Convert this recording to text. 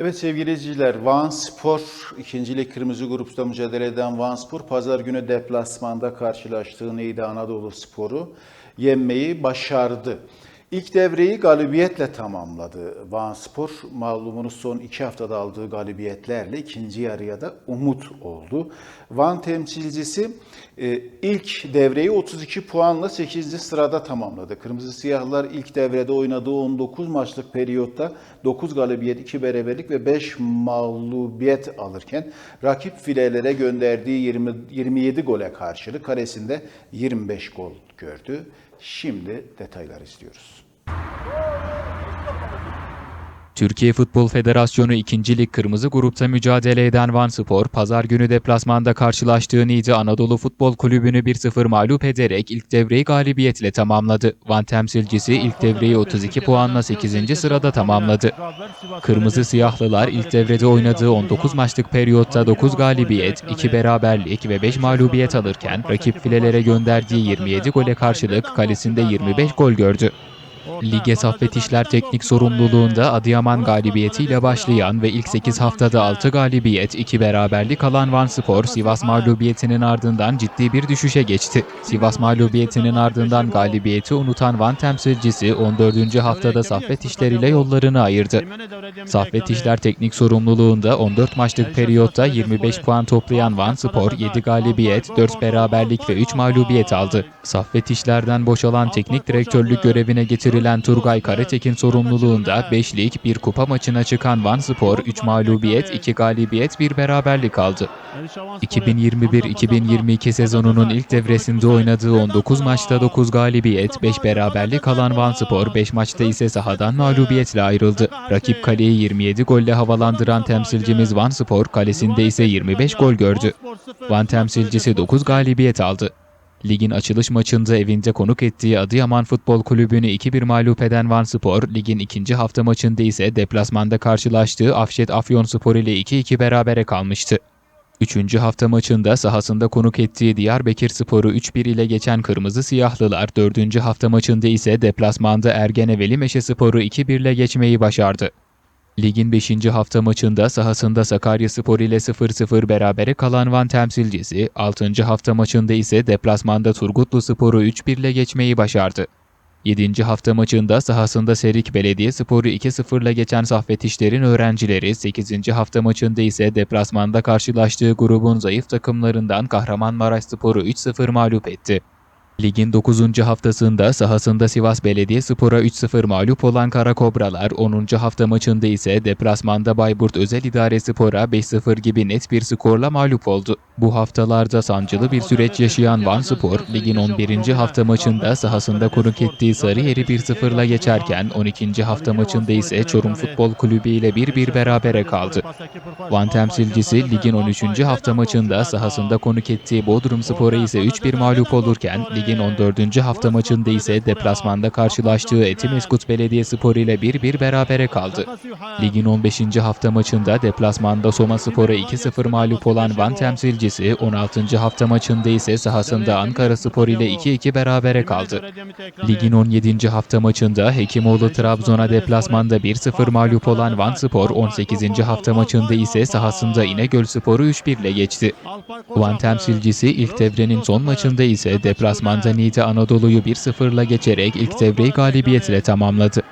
Evet sevgili izleyiciler, Van Spor, ikincilik kırmızı grupta mücadele eden Van Spor, pazar günü deplasmanda karşılaştığı Neydi Anadolu Spor'u yenmeyi başardı. İlk devreyi galibiyetle tamamladı Van Spor. Malumunuz son iki haftada aldığı galibiyetlerle ikinci yarıya da umut oldu. Van temsilcisi e, ilk devreyi 32 puanla 8. sırada tamamladı. Kırmızı Siyahlar ilk devrede oynadığı 19 maçlık periyotta 9 galibiyet, 2 beraberlik ve 5 mağlubiyet alırken rakip filelere gönderdiği 20, 27 gole karşılık karesinde 25 gol gördü. Şimdi detaylar istiyoruz. Türkiye Futbol Federasyonu 2. Lig Kırmızı Grupta mücadele eden Van Spor, pazar günü deplasmanda karşılaştığı Niğde Anadolu Futbol Kulübü'nü 1-0 mağlup ederek ilk devreyi galibiyetle tamamladı. Van temsilcisi ilk devreyi 32 puanla 8. sırada tamamladı. Kırmızı Siyahlılar ilk devrede oynadığı 19 maçlık periyotta 9 galibiyet, 2 beraberlik ve 5 mağlubiyet alırken rakip filelere gönderdiği 27 gole karşılık kalesinde 25 gol gördü. Lige Saffet İşler teknik sorumluluğunda Adıyaman galibiyetiyle başlayan ve ilk 8 haftada 6 galibiyet, 2 beraberlik alan Van Spor, Sivas mağlubiyetinin ardından ciddi bir düşüşe geçti. Sivas mağlubiyetinin ardından galibiyeti unutan Van temsilcisi 14. haftada Saffet İşler ile yollarını ayırdı. Saffet İşler teknik sorumluluğunda 14 maçlık periyotta 25 puan toplayan Van Spor 7 galibiyet, 4 beraberlik ve 3 mağlubiyet aldı. Saffet İşler'den boşalan teknik direktörlük görevine getirilen Turgay Karatekin sorumluluğunda 5 lig, 1 kupa maçına çıkan Van Spor 3 mağlubiyet, 2 galibiyet, 1 beraberlik aldı. 2021-2022 sezonunun ilk devresinde oynadığı 19 maçta 9 galibiyet, 5 beraberlik alan Van Spor 5 maçta ise sahadan mağlubiyetle ayrıldı. Rakip kaleyi 27 golle havalandıran temsilcimiz Van Spor kalesinde ise 25 gol gördü. Van temsilcisi 9 galibiyet aldı. Ligin açılış maçında evinde konuk ettiği Adıyaman Futbol Kulübü'nü 2-1 mağlup eden Van Spor, ligin ikinci hafta maçında ise deplasmanda karşılaştığı Afşet Afyonspor ile 2-2 berabere kalmıştı. Üçüncü hafta maçında sahasında konuk ettiği Diyarbakır Spor'u 3-1 ile geçen Kırmızı Siyahlılar, dördüncü hafta maçında ise deplasmanda Ergene Veli Meşe Spor'u 2-1 ile geçmeyi başardı. Ligin 5. hafta maçında sahasında Sakaryaspor ile 0-0 berabere kalan Van temsilcisi, 6. hafta maçında ise deplasmanda Turgutlu Spor'u 3-1 ile geçmeyi başardı. 7. hafta maçında sahasında Serik Belediyespor'u 2-0 ile geçen Saffet İşler'in öğrencileri, 8. hafta maçında ise deplasmanda karşılaştığı grubun zayıf takımlarından Kahramanmaraşspor'u 3-0 mağlup etti. Ligin 9. haftasında sahasında Sivas Belediyespor'a 3-0 mağlup olan Kara Kobralar, 10. hafta maçında ise deplasmanda Bayburt Özel İdare Spor'a 5-0 gibi net bir skorla mağlup oldu. Bu haftalarda sancılı bir süreç yaşayan Van Spor, ligin 11. hafta maçında sahasında konuk ettiği Sarıyer'i 1-0'la geçerken 12. hafta maçında ise Çorum Futbol Kulübü ile 1-1 berabere kaldı. Van temsilcisi ligin 13. hafta maçında sahasında konuk ettiği Bodrum Spor'a ise 3-1 mağlup olurken ligin 14. hafta maçında ise deplasmanda karşılaştığı Etimeskut Belediyespor ile 1-1 berabere kaldı. Ligin 15. hafta maçında deplasmanda Soma Spor'a 2-0 mağlup olan Van temsilcisi 16. hafta maçında ise sahasında Ankara Spor ile 2-2 berabere kaldı. Ligin 17. hafta maçında Hekimoğlu Trabzon'a deplasmanda 1-0 mağlup olan Van Spor 18. hafta maçında ise sahasında İnegöl Spor'u 3-1 ile geçti. Van temsilcisi ilk devrenin son maçında ise deplasmanda Niğde Anadolu'yu 1-0 ile geçerek ilk devreyi galibiyetle tamamladı.